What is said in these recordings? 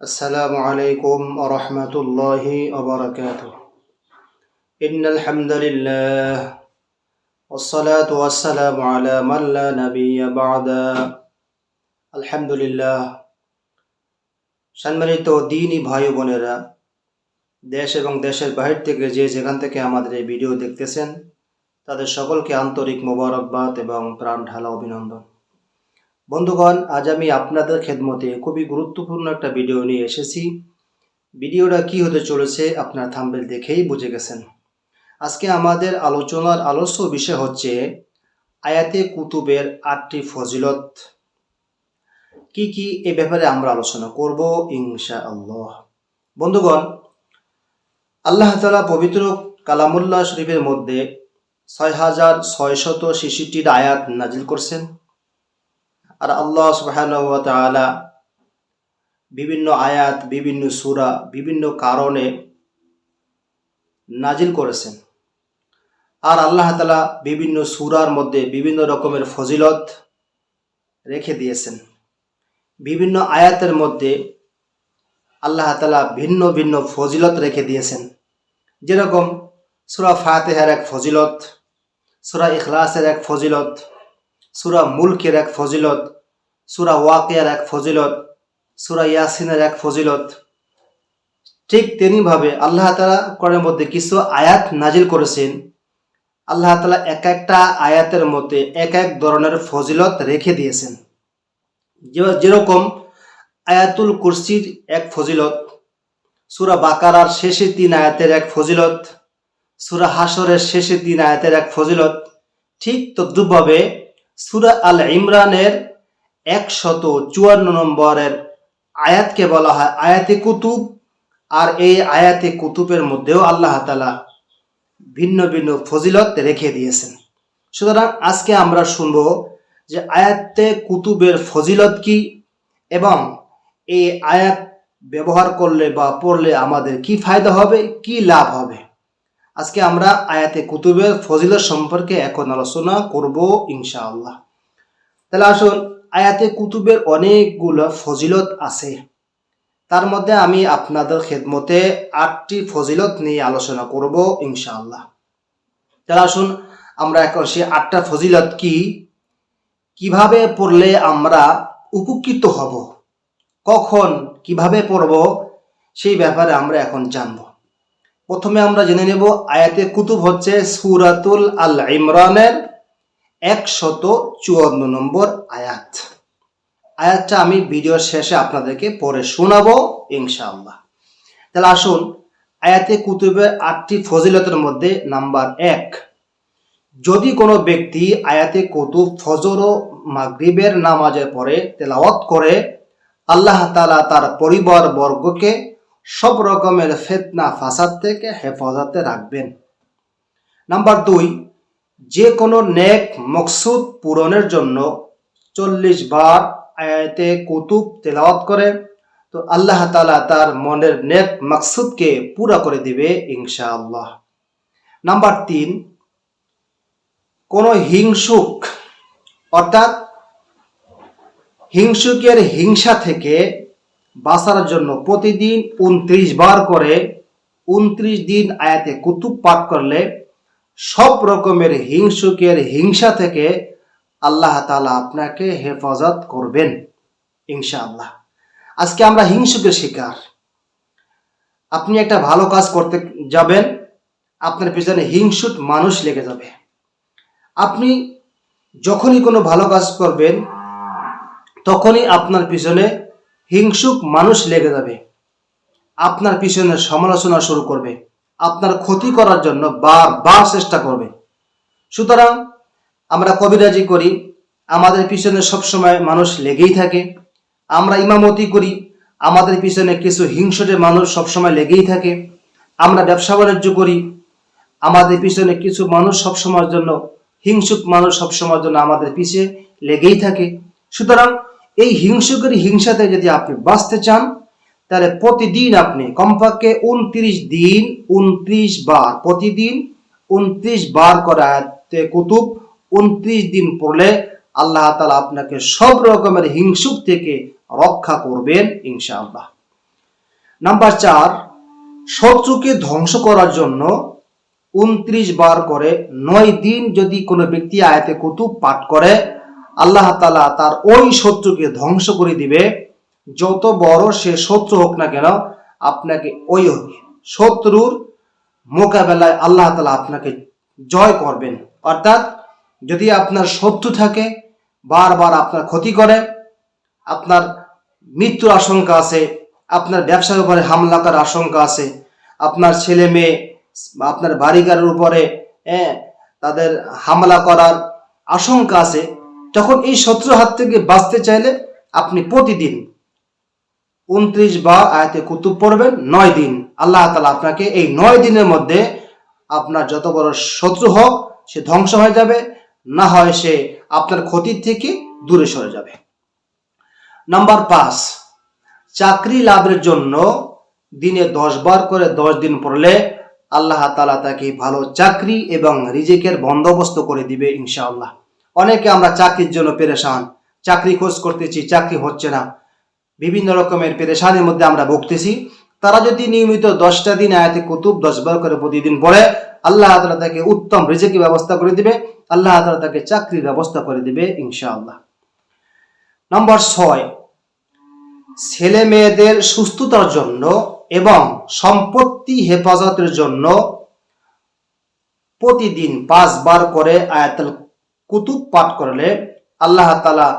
السلام عليكم ورحمة الله وبركاته إن الحمد لله والصلاة والسلام على من لا نبي بعد الحمد لله সম্মানিত দিনই ভাই ও বোনেরা দেশ এবং দেশের বাহির থেকে যে যেখান থেকে আমাদের এই ভিডিও দেখতেছেন তাদের সকলকে আন্তরিক মোবারকবাদ এবং প্রাণ ঢালা অভিনন্দন বন্ধুগণ, আজ আমি আপনাদের খেদমতে খুবই গুরুত্বপূর্ণ একটা ভিডিও নিয়ে এসেছি। ভিডিওটা কি হতে চলেছে আপনার থাম্বেল দেখেই বুঝে গেছেন। আজকে আমাদের আলোচনার আলস্য বিষয় হচ্ছে আয়াতে কুতুবের আটটি ফজিলত। কি কি এ ব্যাপারে আমরা আলোচনা করব? ইনশা আল্লাহ বন্ধুগণ, আল্লাহ তালা পবিত্র কালামুল্লাহ শরীফের মধ্যে ছয় হাজার ছয়শত ছেষট্টির আয়াত নাজিল করছেন। আর আল্লাহ তাআলা বিভিন্ন আয়াত, বিভিন্ন সুরা, বিভিন্ন কারণে নাজিল করেছেন। আর আল্লাহ তাআলা বিভিন্ন সুরার মধ্যে বিভিন্ন রকমের ফজিলত রেখে দিয়েছেন। বিভিন্ন আয়াতের মধ্যে আল্লাহ তাআলা ভিন্ন ভিন্ন ফজিলত রেখে দিয়েছেন। যেরকম সুরা ফাতিহার এক ফজিলত, সুরা ইখলাসের এক ফজিলত, সুরা মুলকের এক ফজিলত সুরা ওয়াকিয়ার এক ফজিলত, সুরা ইয়াসিনের এক ফজিলত। ঠিক তেমনিভাবে আল্লাহ তালা করের মধ্যে কিছু আয়াত নাজিল করেছেন। আল্লাহ তালা এক একটা আয়াতের মধ্যে এক এক ধরনের ফজিলত রেখে দিয়েছেন। যেরকম আয়াতুল কুরসির এক ফজিলত, সুরা বাকারার শেষে তিন আয়াতের এক ফজিলত, সুরা হাসরের শেষে তিন আয়াতের এক ফজিলত, ঠিক তদ্রুপভাবে সুরা আল ইমরানের একশত চুয়ান্ন নম্বরের আয়াতকে বলা হয় আয়াতে কুতুব, আর এই আয়াতে কুতুবের মধ্যেও আল্লাহ তালা ভিন্ন ভিন্ন ফজিলত রেখে দিয়েছেন। সুতরাং আজকে আমরা শুনব যে আয়াতে কুতুবের ফজিলত কি এবং এই আয়াত ব্যবহার করলে বা পড়লে আমাদের কি ফায়দা হবে, কি লাভ হবে? আজকে আমরা আয়াতে কুতুবের ফজিলত সম্পর্কে এখন আলোচনা করব ইনশাআল্লাহ। তাহলে আসুন আয়াতে কুতুবের অনেকগুলো ফজিলত আছে। তার মধ্যে আমি আপনাদের খেদমতে আটটি ফজিলত নিয়ে আলোচনা করব ইনশাআল্লাহ। তাহলে আসুন আমরা এখন সেই আটটা ফজিলত কি? কীভাবে পড়লে আমরা উপকৃত হব? কখন কীভাবে পড়ব? সেই ব্যাপারে আমরা এখন জানব। প্রথমে আমরা জেনে নেব আয়াতে কুতুব হচ্ছে সুরাতুল আল ইমরানের একশত চুয়ান্ন নম্বর আয়াত। আয়াতটা আমি ভিডিওর শেষে আপনাদেরকে পরে শোনাবো, ইনশাআল্লাহ। তাহলে আসুন, আয়াতে কুতুবের আটটি ফজিলতের মধ্যে নাম্বার এক। যদি কোনো ব্যক্তি আয়াতে কুতুব, ফজর ও মাগরিবের নামাজের পরে তেলাওয়াত করে, আল্লাহ তালা তার পরিবার বর্গকে সব রকমের ফেতনা, ফাসাদ থেকে হেফাজতে রাখবেন। নাম্বার দুই যে কোনো নেক মকসুদ পূরণের জন্য চল্লিশ বার আয়াতে কুতুব তেলাওয়াত করে, তো আল্লাহ তালা তার মনের নেক মকসুদকে পুরা করে দিবে ইনশাআল্লাহ। নাম্বার তিন, কোনো হিংসুক, অর্থাৎ হিংসুকের হিংসা থেকে বাঁচার জন্য প্রতিদিন উনত্রিশ বার করে উনত্রিশ দিন আয়াতে কুতুব পাঠ করলে সব রকমের হিংসুকের হিংসা থেকে আল্লাহ তাআলা আপনাকে হেফাজত করবেন, ইনশাআল্লাহ। আজকে আমরা হিংসুকের শিকার। আপনি একটা ভালো কাজ করতে যাবেন, আপনার পিছনে হিংসুক মানুষ লেগে যাবে। আপনি যখনই কোনো ভালো কাজ করবেন, তখনই আপনার পিছনে হিংসুক মানুষ লেগে যাবে। আপনার পিছনে সমালোচনা শুরু করবে। আপনার ক্ষতি করার জন্য বারবার চেষ্টা করবে। সুতরাং আমরা কবিরাজি করি, আমাদের পিছনে সবসময় মানুষ লেগেই থাকে। আমরা ইমামতি করি, আমাদের পিছনে কিছু হিংসুটে মানুষ সবসময় লেগেই থাকে। আমরা ব্যবসা বাণিজ্য করি, আমাদের পিছনে কিছু মানুষ সবসময়ের জন্য, হিংসুক মানুষ সবসময়ের জন্য আমাদের পিছে লেগেই থাকে। সুতরাং এই হিংসুকের হিংসাতে যদি আপনি বাঁচতে চান তাহলে প্রতিদিন আপনি কমপক্ষে উনত্রিশ দিন উনত্রিশ বার, প্রতিদিন উনত্রিশ বার করে আয়াতে কুতুব, উনত্রিশ দিন পড়লে আল্লাহ তালা আপনাকে সব রকমের হিংসুক থেকে রক্ষা করবেন ইনশাআল্লাহ। নাম্বার চার, শত্রুকে ধ্বংস করার জন্য উনত্রিশ বার করে নয় দিন যদি কোনো ব্যক্তি আয়াতে কুতুব পাঠ করে, আল্লাহ তালা তার ওই শত্রুকে ধ্বংস করে দিবে। যত বড় সে শত্রু হোক না কেন, আপনাকে ওই শত্রুর মোকাবেলায় আল্লাহ তালা আপনাকে জয় করবেন। অর্থাৎ যদি আপনার শত্রু থাকে, বারবার আপনার ক্ষতি করে, আপনার মৃত্যুর আশঙ্কা আছে, আপনার ব্যবসার উপরে হামলা করার আশঙ্কা আছে, আপনার ছেলে মেয়ে, আপনার বাড়িঘরের উপরে হ্যাঁ তাদের হামলা করার আশঙ্কা আছে, তখন এই শত্রু হাত থেকে বাঁচতে চাইলে আপনি প্রতিদিন উনত্রিশ বার আয়াতে কুতুব পড়বেন, নয় দিন। আল্লাহ তালা আপনাকে এই নয় দিনের মধ্যে আপনার যত বড় শত্রু হোক, সে ধ্বংস হয়ে যাবে। না হয় সে আপনার ক্ষতির থেকে দূরে সরে যাবে। নাম্বার পাঁচ, চাকরি লাভের জন্য দিনে দশ বার করে দশ দিন পড়লে আল্লাহ তালা তাকে ভালো চাকরি এবং রিজেকের বন্দোবস্ত করে দিবে ইনশাআল্লাহ। অনেকে আমরা চাকরির জন্য পেরেশান, চাকরি খোঁজ করতেছি, চাকরি হচ্ছে না। বিভিন্ন রকমের পেরেশানির মধ্যে আমরা ভুগতেছি। তারা যদি নিয়মিত দশটা দিন আয়াতে কুতুব, দশ বার করে প্রতিদিন পড়ে, আল্লাহ তালা তাকে উত্তম রিজেকি ব্যবস্থা করে দিবে, আল্লাহ তালা তাকে চাকরির ব্যবস্থা করে দিবে, ইনশাআল্লাহ। নম্বর ছয় ছেলে মেয়েদের সুস্থতার জন্য এবং সম্পত্তি হেফাজতের জন্য প্রতিদিন পাঁচবার করে আয়াতাল কুতুব পাঠ করলে আল্লাহ তালা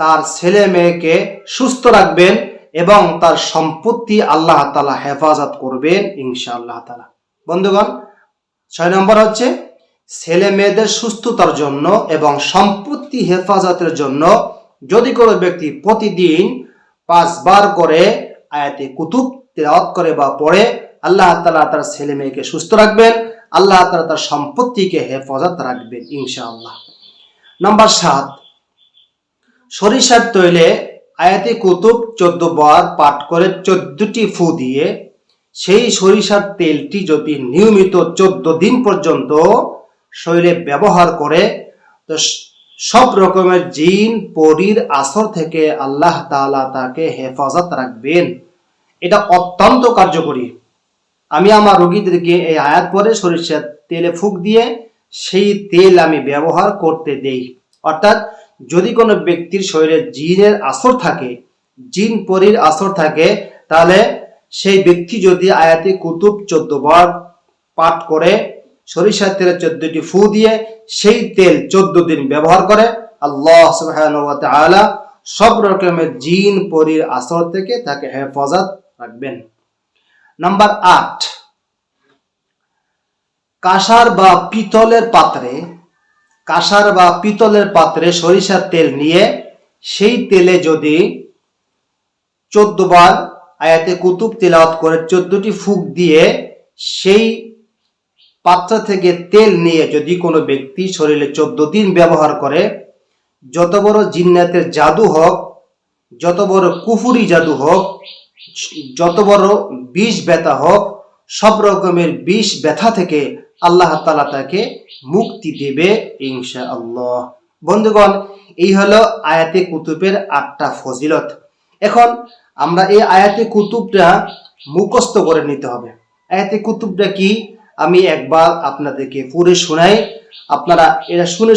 তার ছেলে মেয়েকে সুস্থ রাখবেন এবং তার সম্পত্তি আল্লাহ তালা হেফাজত করবেন ইনশা আল্লাহ তালা বন্ধুগণ, ছয় নম্বর হচ্ছে ছেলে মেয়েদের সুস্থতার জন্য এবং সম্পত্তি হেফাজতের জন্য যদি কোনো ব্যক্তি প্রতিদিন পাঁচবার করে আয়াতে কুতুব তেলাওয়াত করে বা পড়ে, আল্লাহ তালা তার ছেলে মেয়েকে সুস্থ রাখবেন, আল্লাহ তালা তার সম্পত্তিকে হেফাজত রাখবেন ইনশাআল্লাহ। নম্বর সাত সরিষার তৈলে আয়াতে কুতুব চোদ্দ বার পাঠ করে চোদ্দটি ফু দিয়ে সেই সরিষার তেলটি যদি নিয়মিত চোদ্দ দিন পর্যন্ত শরীরে ব্যবহার করে, তো সব রকমের জিন, পরীর, আসর থেকে আল্লাহ তাআলা তাকে হেফাজত রাখবেন। এটা অত্যন্ত কার্যকরী। আমি আমার রোগীদেরকে এই আয়াত পরে সরিষার তেলে ফুক দিয়ে সেই তেল আমি ব্যবহার করতে দেই। অর্থাৎ যদি কোনো ব্যক্তির শরীরে জিনের আসর থাকে, জিন পরীর আসর থাকে, তাহলে সেই ব্যক্তি যদি আয়াতে কুতুব চোদ্দ বার পাঠ করে সরিষার তেলে চোদ্দটি ফু দিয়ে সেই তেল চোদ্দ দিন ব্যবহার করে, আল্লাহ ওয়া সব রকমের জিন পরীর আসর থেকে তাকে হেফাজত রাখবেন। নাম্বার আট, কাঁসার বা পিতলের পাত্রে কাঁসার বা পিতলের পাত্রে সরিষার তেল নিয়ে সেই তেলে যদি চোদ্দ বার আয়াতে কুতুব তেলাওয়াত করে চোদ্দটি ফুক দিয়ে সেই পাত্র থেকে তেল নিয়ে যদি কোনো ব্যক্তি শরীরে চোদ্দ দিন ব্যবহার করে, যত বড় জিন্নাতের জাদু হোক, যত বড় কুফুরি জাদু হোক, যত বড় বিষ ব্যথা হোক, সব রকমের বিষ ব্যথা থেকে আল্লাহ তালা তাকে মুক্তি দেবে ইনশা আল্লাহ বন্ধুগণ, এই হলো আয়াতে কুতুবের আটটা ফজিলত। এখন আমরা এই আয়াতে কুতুবটা মুখস্থ করে নিতে হবে। আয়াতে কুতুবটা কি? আমি একবার আপনাদেরকে পড়ে শোনাই। আপনারা এটা শুনে